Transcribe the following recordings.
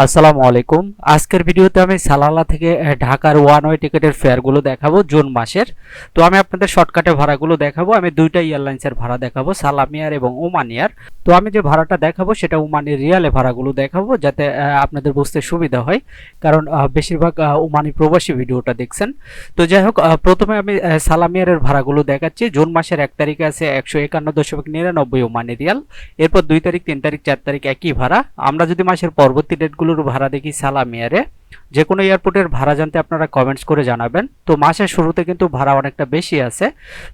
আসসালামু আলাইকুম। আজকের ভিডিওতে আমি সালালা থেকে ঢাকার ওয়ান ওয়ে টিকিটের ফেয়ারগুলো দেখাবো জুন মাসের। তো আমি আপনাদের শর্টকাটে ভাড়াগুলো দেখাবো। আমি দুইটা এয়ারলাইন্সের ভাড়া দেখাবো, সালামিয়ার এবং ওমানিয়ার। তো আমি যে ভাড়াটা দেখাবো, সেটা ওমানি রিয়ালে ভাড়াগুলো দেখাবো যাতে আপনাদের বুঝতে সুবিধা হয়। কারণ বেশিরভাগ ওমানি প্রবাসী ভিডিওটা দেখছেন। তো যাই হোক প্রথমে আমি সালামিয়ারের ভাড়াগুলো দেখাচ্ছি। জুন মাসের এক তারিখে আছে একশো একান্ন দশমিক নিরানব্বই ওমানি রিয়াল। এরপর দুই তারিখ, তিন তারিখ, চার তারিখ একই ভাড়া। আমরা যদি মাসের পরবর্তী ডেটগুলোর ভাড়া দেখি সালামিয়ারে যে কোনো এয়ারপোর্টের ভাড়া জানতে আপনারা কমেন্টস করে জানাবেন। তো মাসের শুরুতে কিন্তু ভাড়া অনেকটা বেশি আছে।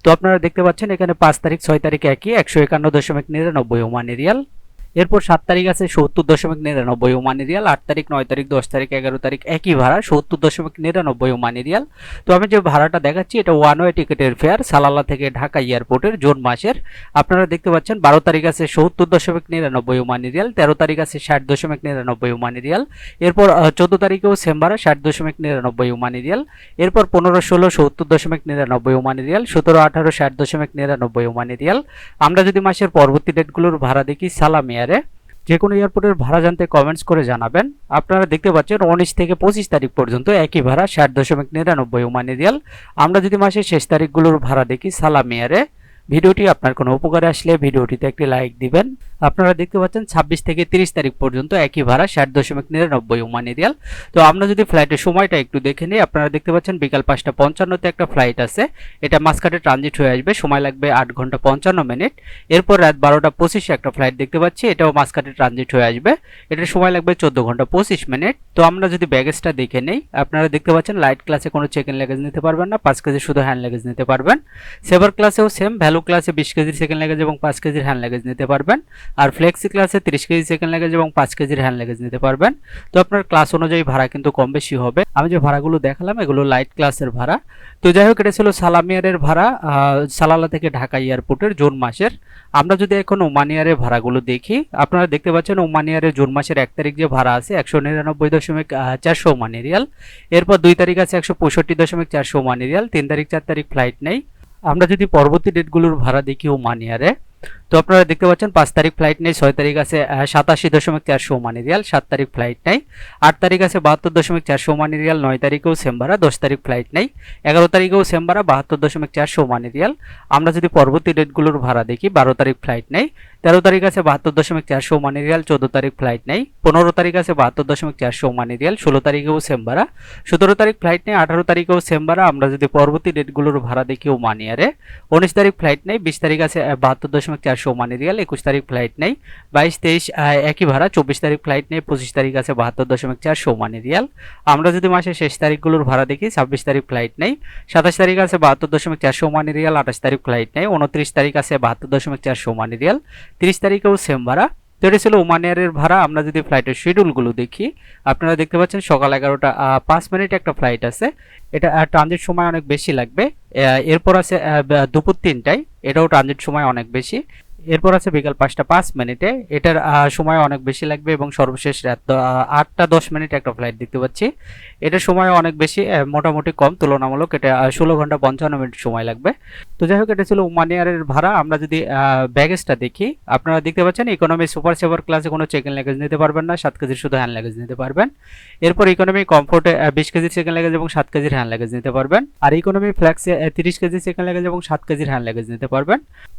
তো আপনারা দেখতে পাচ্ছেন এখানে পাঁচ তারিখ, ছয় তারিখ একই, একশো একান্ন দশমিক নিরানব্বই ওমানি রিয়াল এরপর সাত তারিখ আছে সত্তর দশমিক নিরানব্বই ওমানি রিয়াল, আট তারিখ, নয় তারিখ, দশ তারিখ, এগারো তারিখ একই ভাড়া, সত্তর দশমিক নিরানব্বই ওমানি রিয়াল। তো আমি যে ভাড়াটা দেখাচ্ছি, এটা ওয়ান ওয়ে টিকিটের ফেয়ার সালালা থেকে ঢাকা এয়ারপোর্টের জুন মাসের। আপনারা দেখতে পাচ্ছেন, বারো তারিখ আছে সত্তর দশমিক নিরানব্বই ওমানি রিয়াল, তেরো তারিখ আছে ষাট দশমিক নিরানব্বই ওমানি রিয়াল। এরপর চোদ্দ তারিখেও সেম ভাড়া, ষাট দশমিক নিরানব্বই ওমানি রিয়াল। এরপর পনেরো, ষোলো, সত্তর দশমিক নিরানব্বই ওমানি রিয়াল, সতেরো, আঠারো, ষাট দশমিক নিরানব্বই ওমানি রিয়াল। আমরা যদি মাসের পরবর্তী ডেটগুলোর ভাড়া দেখি সালামিয়ারে যে কোনো এয়ারপোর্টের ভাড়া জানতে কমেন্টস করে জানাবেন। আপনারা দেখতে পাচ্ছেন উনিশ থেকে পঁচিশ তারিখ পর্যন্ত একই ভাড়া ষাট দশমিক নিরানব্বই ওমানি রিয়াল আমরা যদি মাসের শেষ তারিখগুলোর ভাড়া দেখি সালামিয়ারে ভিডিওটি আপনার কোনো উপকারে আসলে ভিডিওটিতে একটি লাইক দিবেন। আপনারা দেখতে পাচ্ছেন ছাব্বিশ থেকে তিরিশ তারিখ পর্যন্ত একই ভাড়া ষাট দশমিক নিরানব্বই ওমানি রিয়াল তো আমরা যদি ফ্লাইটের সময়টা একটু দেখে নিই, আপনারা দেখতে পাচ্ছেন বিকাল পাঁচটা পঞ্চান্নতে একটা ফ্লাইট আছে। এটা মাসকাটে ট্রানজিট হয়ে আসবে, সময় লাগবে আট ঘণ্টা পঞ্চান্ন মিনিট এরপর রাত বারোটা পঁচিশে একটা ফ্লাইট দেখতে পাচ্ছি, এটাও মাসকাটে ট্রানজিট হয়ে আসবে। এটার সময় লাগবে চোদ্দ ঘণ্টা পঁচিশ মিনিট তো আমরা যদি ব্যাগেজটা দেখে নেই, আপনারা দেখতে পাচ্ছেন লাইট ক্লাসে কোনো চেক ইন লেগেজ নিতে পারবেন না, পাঁচ কেজি শুধু হ্যান্ড লেগেজ নিতে পারবেন। সেভার ক্লাসেও সেম ভ্যালু ক্লাসে বিশ কেজির সেকেন্ড লেগেজ এবং পাঁচ কেজির হ্যান্ড লেগেজ নিতে পারবেন। আর ফ্লেক্সি ক্লাসে তিরিশ কেজি সেকেন্ড লেগেজ এবং পাঁচ কেজির হ্যান্ড লেগেজ নিতে পারবেন। তো আপনার ক্লাস অনুযায়ী ভাড়া কিন্তু কম বেশি হবে। আমি যে ভাড়াগুলো দেখালাম, এগুলো লাইট ক্লাসের ভাড়া। তো যাই হোক, এটা ছিল সালামিয়ারের ভাড়া সালালা থেকে ঢাকা এয়ারপোর্টের জুন মাসের। আমরা যদি এখন ওমানিয়ারের ভাড়াগুলো দেখি, আপনারা দেখতে পাচ্ছেন ওমানিয়ারের জুন মাসের এক তারিখ যে ভাড়া আছে, একশো নিরানব্বই দশমিক চারশো ওমানি রিয়াল এরপর দুই তারিখ আছে একশো পঁয়ষট্টি দশমিক চারশো ওমানি রিয়াল তিন তারিখ, চার তারিখ ফ্লাইট নেই। আমরা যদি পরবর্তী ডেটগুলোর ভাড়া দেখি ওমানিয়ারে তো আপনারা দেখতে পাচ্ছেন পাঁচ তারিখ ফ্লাইট নেই, ছয় তারিখ আছে সাতাশি দশমিক চারশো ওমানি রিয়াল সাত তারিখ ফ্লাইট নেই, আট তারিখ আছে বাহাত্তর দশমিক চারশো ওমানি রিয়াল নয় তারিখেও সেম ভাড়া, দশ তারিখ ফ্লাইট নেই, এগারো তারিখেও সেম ভাড়া, বাহাত্তর দশমিক চারশো ওমানি রিয়াল আমরা যদি পরবর্তী ডেটগুলোর ভাড়া দেখি, বারো তারিখ ফ্লাইট নেই তেরো তারিখ আছে বাহাত্তর দশমিক চারশো ওমানি রিয়াল, চোদ্দ তারিখ ফ্লাইট নেই, পনেরো তারিখ আছে বাহাত্তর দশমিক চারশো ওমানি রিয়াল, ষোলো তারিখেও সেম ভাড়া সতেরো তারিখ ফ্লাইট নেই, আঠারো তারিখেও সেম ভাড়া আমরা যদি পরবর্তী ডেটগুলোর ভাড়া দেখি ওমানিয়ারে উনিশ তারিখ ফ্লাইট নেই, বিশ তারিখ আছে বাহাত্তর দশমিক চারশো ওমানি রিয়াল, একুশ তারিখ ফ্লাইট নেই, বাইশ, তেইশ একই ভাড়া, চব্বিশ তারিখ ফ্লাইট নেই, পঁচিশ তারিখ আছে বাহাত্তর দশমিক চারশো ওমানি রিয়াল। আমরা যদি মাসের শেষ তারিখগুলোর ভাড়া দেখি, ছাব্বিশ তারিখ ফ্লাইট নেই, সাতাশ তারিখ আছে বাহাত্তর দশমিক চারশো ওমানি রিয়াল, আঠাশ তারিখ ফ্লাইট নেই, উনত্রিশ তারিখ আছে বাহাত্তর দশমিক চারশো ওমানি রিয়াল তিরিশ তারিখেও সেম ভাড়া। তো এটা ছিল ওমান এয়ারের ভাড়া। আমরা যদি ফ্লাইটের শিডিউলগুলো দেখি, আপনারা দেখতে পাচ্ছেন সকাল এগারোটা পাঁচ মিনিট একটা ফ্লাইট আছে। এটা ট্রানজিট সময় অনেক বেশি লাগবে। এরপর আছে দুপুর তিনটায়। এটাও ট্রানজিট সময় অনেক বেশি। এরপর আছে বিকাল পাঁচটা পাঁচ মিনিটে। এটার সময় অনেক বেশি লাগবে এবং সর্বশেষ রাত আটটা দশ মিনিট একটা ফ্লাইট দেখতে পাচ্ছি। এটার সময় অনেক বেশি মোটামুটি কম, তুলনামূলক এটা ষোলো ঘণ্টা পঞ্চান্ন মিনিট সময় লাগবে। তো যাই হোক, এটা ছিল ওমানিয়ারের ভাড়া। আমরা যদি ব্যাগেজটা দেখি, আপনারা দেখতে পাচ্ছেন ইকোনমি সুপার সেভার ক্লাসে কোনো চেক ইন লেগেজ নিতে পারবেন না, সাত কেজির শুধু হ্যান্ড লেগেজ নিতে পারবেন। এরপর ইকোনমি কমফোর্টে বিশ কেজির চেকেন লেগেজ এবং সাত কেজির হ্যান্ড লেগেজ নিতে পারবেন। আর ইকোনমি ফ্ল্যাক্সে তিরিশ কেজির সেকেন্ড লেগেজ এবং সাত কেজির হ্যান্ড লেগেজ নিতে পারবেন।